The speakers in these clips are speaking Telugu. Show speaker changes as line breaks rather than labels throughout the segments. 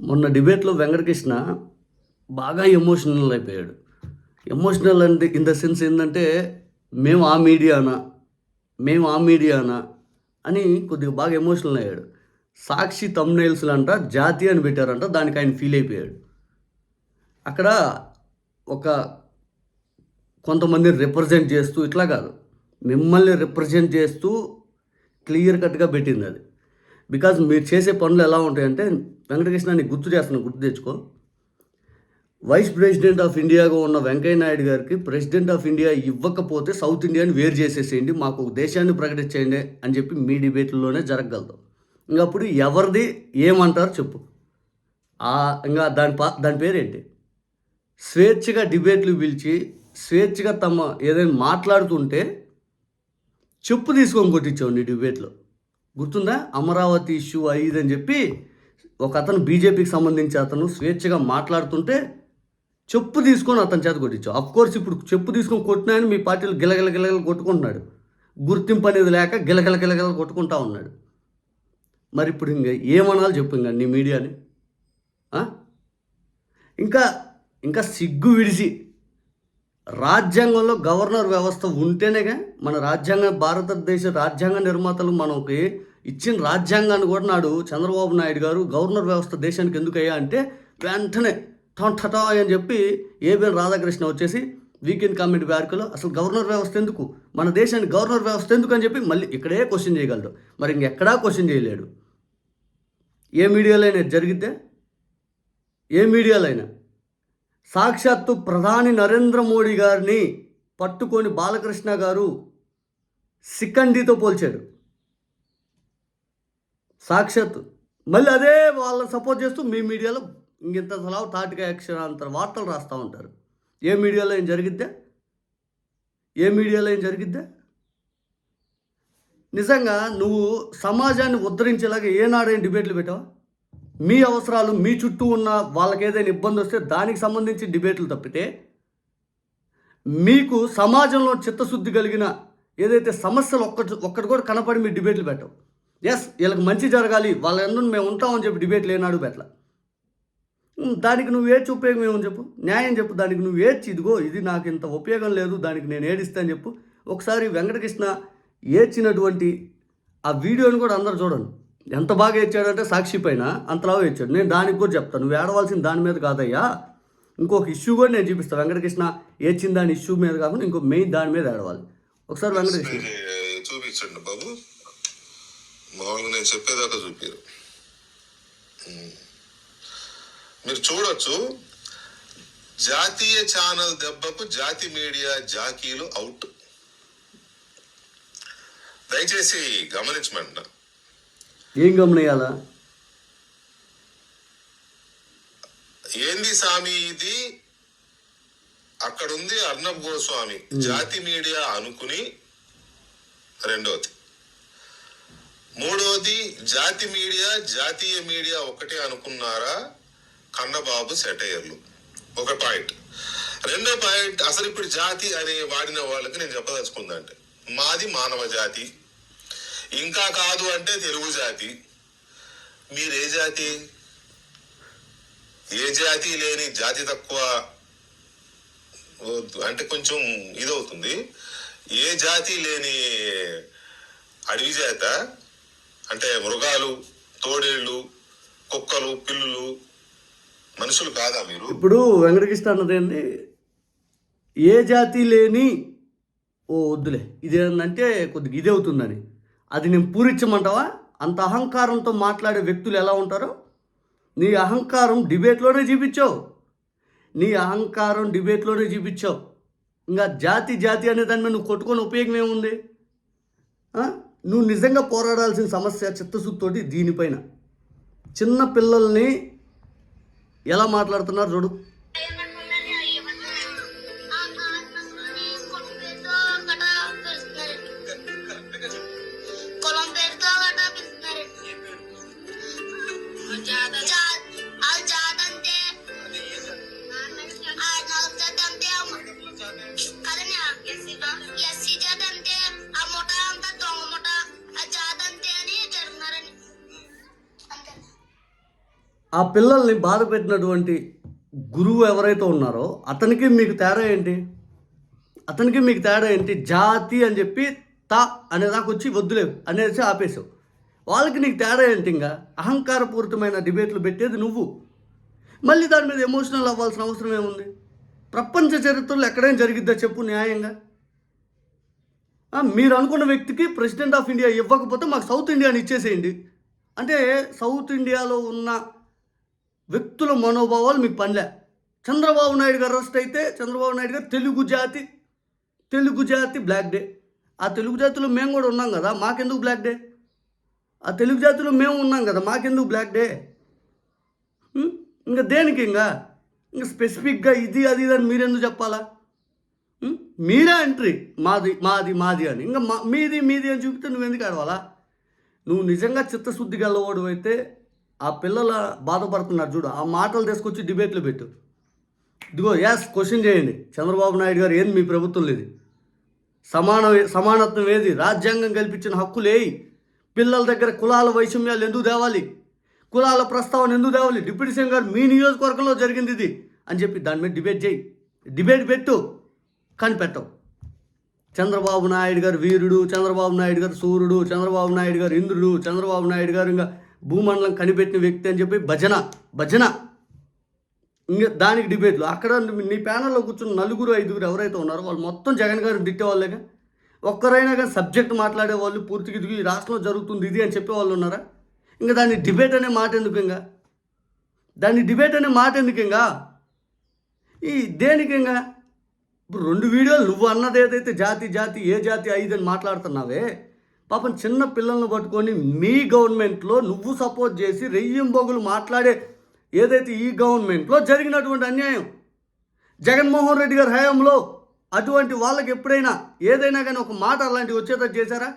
మొన్న డిబేట్లో వెంకటకృష్ణ బాగా ఎమోషనల్ అయిపోయాడు. ఎమోషనల్ అంటే ఇన్ ద సెన్స్ ఏంటంటే మేము ఆ మీడియానా? మేము ఆ మీడియానా? అని కొద్దిగా బాగా ఎమోషనల్ అయ్యాడు. సాక్షి తమ్నైల్స్లు అంట జాతి అని పెట్టారంట దానికి ఆయన ఫీల్ అయిపోయాడు. అక్కడ ఒక కొంతమంది రిప్రజెంట్ చేస్తూ ఇట్లా కాదు మిమ్మల్ని రిప్రజెంట్ చేస్తూ క్లియర్ కట్గా పెట్టింది అది. బికాజ్ మీరు చేసే పనులు ఎలా ఉంటాయంటే వెంకటకృష్ణ నీకు గుర్తు చేస్తున్నాను గుర్తు తెచ్చుకో. వైస్ ప్రెసిడెంట్ ఆఫ్ ఇండియాగా ఉన్న వెంకయ్య నాయుడు గారికి ప్రెసిడెంట్ ఆఫ్ ఇండియా ఇవ్వకపోతే సౌత్ ఇండియాని వేరు చేసేసేయండి మాకు ఒక దేశాన్ని ప్రకటించేయండి అని చెప్పి మీ డిబేట్లలోనే జరగగలదు. ఇంకా అప్పుడు ఎవరిది ఏమంటారు చెప్పు. ఇంకా దాని పా దాని పేరేంటి? స్వేచ్ఛగా డిబేట్లు పిలిచి స్వేచ్ఛగా తమ ఏదైనా మాట్లాడుతుంటే చెప్పు తీసుకొని కొట్టించావు నీ డిబేట్లో. గుర్తుందా? అమరావతి ఇష్యూ అయ్యిదని అని చెప్పి ఒక అతను బీజేపీకి సంబంధించి అతను స్వేచ్ఛగా మాట్లాడుతుంటే చెప్పు తీసుకొని అతని చేత కొట్టించావు. అఫ్ కోర్స్ ఇప్పుడు చెప్పు తీసుకొని కొట్టినాయని మీ పార్టీలు గిలగిల గిలగిల కొట్టుకుంటున్నాడు. గుర్తింపు అనేది లేక గిలగిల గిలగిల కొట్టుకుంటా ఉన్నాడు. మరి ఇప్పుడు ఇంకా ఏమనాలి చెప్పు ఇంకా నీ మీడియాని? ఇంకా ఇంకా సిగ్గు విడిచి రాజ్యాంగంలో గవర్నర్ వ్యవస్థ ఉంటేనేగా మన రాజ్యాంగ భారతదేశ రాజ్యాంగ నిర్మాతలు మనకి ఇచ్చిన రాజ్యాంగాన్ని కూడా నాడు చంద్రబాబు నాయుడు గారు గవర్నర్ వ్యవస్థ దేశానికి ఎందుకు అయ్యా అంటే వెంటనే టొంటటో అని చెప్పి ఏబిఎన్ రాధాకృష్ణ వచ్చేసి వీకెండ్ కామెంట్ బ్యార్కులో అసలు గవర్నర్ వ్యవస్థ ఎందుకు? మన దేశానికి గవర్నర్ వ్యవస్థ ఎందుకు? అని చెప్పి మళ్ళీ ఇక్కడే క్వశ్చన్ చేయగలడు. మరి ఇంకెక్కడా క్వశ్చన్ చేయలేడు. ఏ మీడియాలో అయినా జరిగితే ఏ మీడియాలో అయినా సాక్షాత్తు ప్రధాని నరేంద్ర మోడీ గారిని పట్టుకొని బాలకృష్ణ గారు సిక్కండితో పోల్చాడు సాక్షాత్తు. మళ్ళీ అదే వాళ్ళని సపోర్ట్ చేస్తూ మీ మీడియాలో ఇంకింత సలావు తాటిగా అక్షరాంతర వార్తలు రాస్తూ ఉంటారు. ఏ మీడియాలో ఏం జరిగిద్దా? ఏ మీడియాలో ఏం జరిగిద్దా? నిజంగా నువ్వు సమాజాన్ని ఉద్ధరించేలాగా ఏనాడైనా డిబేట్లు పెట్టావా? మీ అవసరాలు మీ చుట్టూ ఉన్న వాళ్ళకి ఏదైనా ఇబ్బంది వస్తే దానికి సంబంధించి డిబేట్లు తప్పితే మీకు సమాజంలో చిత్తశుద్ధి కలిగిన ఏదైతే సమస్యలు ఒక్కటి ఒక్కటి కూడా కనపడి మీరు డిబేట్లు పెట్టవు. ఎస్ వీళ్ళకి మంచి జరగాలి. వాళ్ళ ఎందుకు మేము ఉంటామని చెప్పి డిబేట్ లేనాడు బెట్ల. దానికి నువ్వు ఏడ్చి ఉపయోగం ఏమని చెప్పు? న్యాయం చెప్పు దానికి నువ్వు ఏడ్చి ఇదిగో ఇది నాకు ఇంత ఉపయోగం లేదు దానికి నేను ఏడిస్తాను చెప్పు. ఒకసారి వెంకటకృష్ణ ఏడ్చినటువంటి ఆ వీడియోని కూడా అందరు చూడండి. ఎంత బాగా ఏడ్చాడంటే సాక్షి పైన అంతలాగా ఏడ్చాడు. నేను దానికి కూడా చెప్తాను నువ్వు ఏడవలసిన దాని మీద కాదయ్యా. ఇంకొక ఇష్యూ కూడా నేను చూపిస్తాను వెంకటకృష్ణ ఏడ్చిన దాని ఇష్యూ మీద కాకుండా ఇంకో మెయిన్ దాని మీద ఏడవాలి. ఒకసారి వెంకటకృష్ణ.
చూపించండి బాబు. మామూలుగా నేను చెప్పేదాకా చూపారు మీరు చూడొచ్చు జాతీయ ఛానల్ దెబ్బకు జాతి మీడియా జాకీలు అవుట్. దయచేసి గమనించమంట
ఏం గమనియాలా?
ఏంది స్వామి ఇది? అక్కడ ఉంది అర్ణబ్ గోస్వామి. జాతి మీడియా అనుకుని రెండోది. మూడోది జాతి మీడియా జాతీయ మీడియా ఒకటే అనుకున్నారా? కన్నబాబు సెటైర్లు. ఒక పాయింట్. రెండో పాయింట్ అసలు ఇప్పుడు జాతి అనే వాడిన వాళ్ళకి నేను చెప్పదలుచుకుందంటే మాది మానవ జాతి. ఇంకా కాదు అంటే తెలుగు జాతి. మీరే జాతి? ఏ జాతి లేని జాతి తక్కువ? అంటే కొంచెం ఇదవుతుంది. ఏ జాతి లేని అడవి జాత? అంటే మృగాలు తోడేళ్ళు కుక్కలు పిల్లులు మనుషులు కాదా మీరు?
ఇప్పుడు వెంకటకృష్ణ అన్నదేంటి ఏ జాతి లేని ఓ వద్దులే ఇదేంటంటే కొద్దిగా ఇది అవుతుందని. అది నేను పూరించమంటావా? అంత అహంకారంతో మాట్లాడే వ్యక్తులు ఎలా ఉంటారో? నీ అహంకారం డిబేట్లోనే చూపించావు. నీ అహంకారం డిబేట్లోనే చూపించావు. ఇంకా జాతి జాతి అనే దాని మీద నువ్వు కొట్టుకొని ఉపయోగం ఏముంది? నువ్వు నిజంగా పోరాడాల్సిన సమస్య చిత్తశుద్ధితోటి దీనిపైన చిన్న పిల్లల్ని ఎలా మాట్లాడుతున్నారు చూడు
Yeah. ఆ
పిల్లల్ని బాధ పెట్టినటువంటి గురువు ఎవరైతే ఉన్నారో అతనికి మీకు తేడా ఏంటి? అతనికి మీకు తేడా ఏంటి? జాతి అని చెప్పి తా అనేదాకా వచ్చి వద్దులేవు అనేసి ఆపేసావు. వాళ్ళకి నీకు తేడా ఏంటి ఇంకా? అహంకారపూరితమైన డిబేట్లు పెట్టేది నువ్వు. మళ్ళీ దాని మీద ఎమోషనల్ అవ్వాల్సిన అవసరం ఏముంది? ప్రపంచ చరిత్రలో ఎక్కడైనా జరిగిద్దా చెప్పు న్యాయంగా? మీరు అనుకున్న వ్యక్తికి ప్రెసిడెంట్ ఆఫ్ ఇండియా ఇవ్వకపోతే మాకు సౌత్ ఇండియాని ఇచ్చేసేయండి. అంటే సౌత్ ఇండియాలో ఉన్న వ్యక్తుల మనోభావాలు మీకు పనిలే. చంద్రబాబు నాయుడు గారు అరెస్ట్ అయితే చంద్రబాబు నాయుడు గారు తెలుగు జాతి తెలుగు జాతి బ్లాక్ డే ఆ తెలుగు జాతిలో మేము కూడా ఉన్నాం కదా మాకెందుకు బ్లాక్ డే ఆ తెలుగు జాతిలో మేము ఉన్నాం కదా మాకెందుకు బ్లాక్ డే ఇంకా దేనికి ఇంకా? ఇంకా స్పెసిఫిక్గా ఇది అది ఇది అని మీరెందుకు చెప్పాలా? మీరే ఎంట్రీ మాది మాది మాది అని. ఇంకా మా మీది మీది అని చూపితే నువ్వు ఎందుకు ఆడవాలా నువ్వు నిజంగా చిత్తశుద్ధి గలవాడు అయితే ఆ పిల్లల బాధపడుతున్నారు చూడు. ఆ మాటలు తీసుకొచ్చి డిబేట్లు పెట్టు. ఇదిగో యాస్ క్వశ్చన్ చేయండి. చంద్రబాబు నాయుడు గారు ఏంది మీ ప్రభుత్వం లేదు? సమాన సమానత్వం ఏది? రాజ్యాంగం కల్పించిన హక్కులేయి పిల్లల దగ్గర కులాల వైషమ్యాలు ఎందుకు తేవాలి? కులాల ప్రస్తావన ఎందుకు తేవాలి? డిప్యూటీ సీఎం గారు మీ నియోజకవర్గంలో జరిగింది ఇది అని చెప్పి దాని మీద డిబేట్ చేయి. డిబేట్ పెట్టు. కానీ పెట్టవు చంద్రబాబు నాయుడు గారు వీరుడు చంద్రబాబు నాయుడు గారు సూర్యుడు చంద్రబాబు నాయుడు గారు ఇంద్రుడు చంద్రబాబు నాయుడు గారు ఇంకా భూమండలం కనిపెట్టిన వ్యక్తి అని చెప్పి భజన భజన. ఇంకా దానికి డిబేట్లు. అక్కడ నీ ప్యానల్లో కూర్చున్న నలుగురు ఐదుగురు ఎవరైతే ఉన్నారో వాళ్ళు మొత్తం జగన్ గారు తిట్టేవాళ్ళేగా. ఒక్కరైనా కానీ సబ్జెక్ట్ మాట్లాడే వాళ్ళు పూర్తిగా ఇదిగో ఈ రాష్ట్రంలో జరుగుతుంది ఇది అని చెప్పే వాళ్ళు ఉన్నారా? ఇంకా దాన్ని డిబేట్ అనే మాట ఎందుకు ఇంకా? దాన్ని డిబేట్ అనే మాట ఎందుకు ఇంకా? ఈ దేనికి ఇంకా? ఇప్పుడు రెండు వీడియోలు నువ్వు అన్నది ఏదైతే జాతి జాతి ఏ జాతి ఐదు అని మాట్లాడుతున్నావే పాపం చిన్న పిల్లల్ని పట్టుకొని మీ గవర్నమెంట్లో నువ్వు సపోర్ట్ చేసి రెయ్యింబొగులు మాట్లాడే ఏదైతే ఈ గవర్నమెంట్లో జరిగినటువంటి అన్యాయం జగన్మోహన్ రెడ్డి గారి హయాంలో అటువంటి వాళ్ళకి ఎప్పుడైనా ఏదైనా కానీ ఒక మాట అలాంటివి వచ్చేటట్టు చేశారా?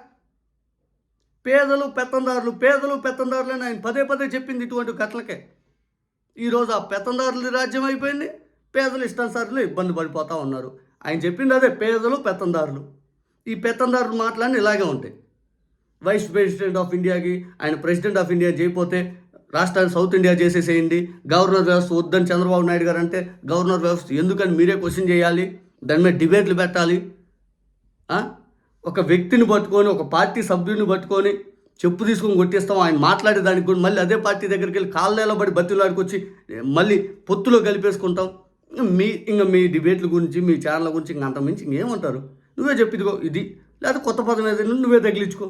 పేదలు పెత్తందారులు పేదలు పెత్తందారులు అని ఆయన పదే పదే చెప్పింది ఇటువంటి కథలకే. ఈరోజు ఆ పెత్తందారుల రాజ్యం అయిపోయింది పేదలు ఇష్టానుసారులు ఇబ్బంది పడిపోతూ ఉన్నారు. ఆయన చెప్పింది అదే పేదలు పెత్తందారులు. ఈ పెత్తందారులు మాటలన్నీ ఇలాగే ఉంటాయి. వైస్ ప్రెసిడెంట్ ఆఫ్ ఇండియాకి ఆయన ప్రెసిడెంట్ ఆఫ్ ఇండియా చేయకపోతే రాష్ట్రాన్ని సౌత్ ఇండియా చేసేసేయండి. గవర్నర్ వ్యవస్థ వద్దని చంద్రబాబు నాయుడు గారు అంటే గవర్నర్ వ్యవస్థ ఎందుకని మీరే క్వశ్చన్ చేయాలి? దాని మీద డిబేట్లు పెట్టాలి. ఒక వ్యక్తిని పట్టుకొని ఒక పార్టీ సభ్యుడిని పట్టుకొని చెప్పు తీసుకొని కొట్టేస్తాం. ఆయన మాట్లాడే దానికి కూడా మళ్ళీ అదే పార్టీ దగ్గరికి వెళ్ళి కాళ్ళ పడి బతిలాడుకొచ్చి మళ్ళీ పొత్తులో కలిపేసుకుంటాం. మీ ఇంకా మీ డిబేట్ల గురించి మీ ఛానల్ గురించి ఇంక అంత మించి ఇంకేమంటారు నువ్వే చెప్పిదిగో ఇది. లేదా కొత్త పదం ఏదైనా నువ్వే తగిలించుకో.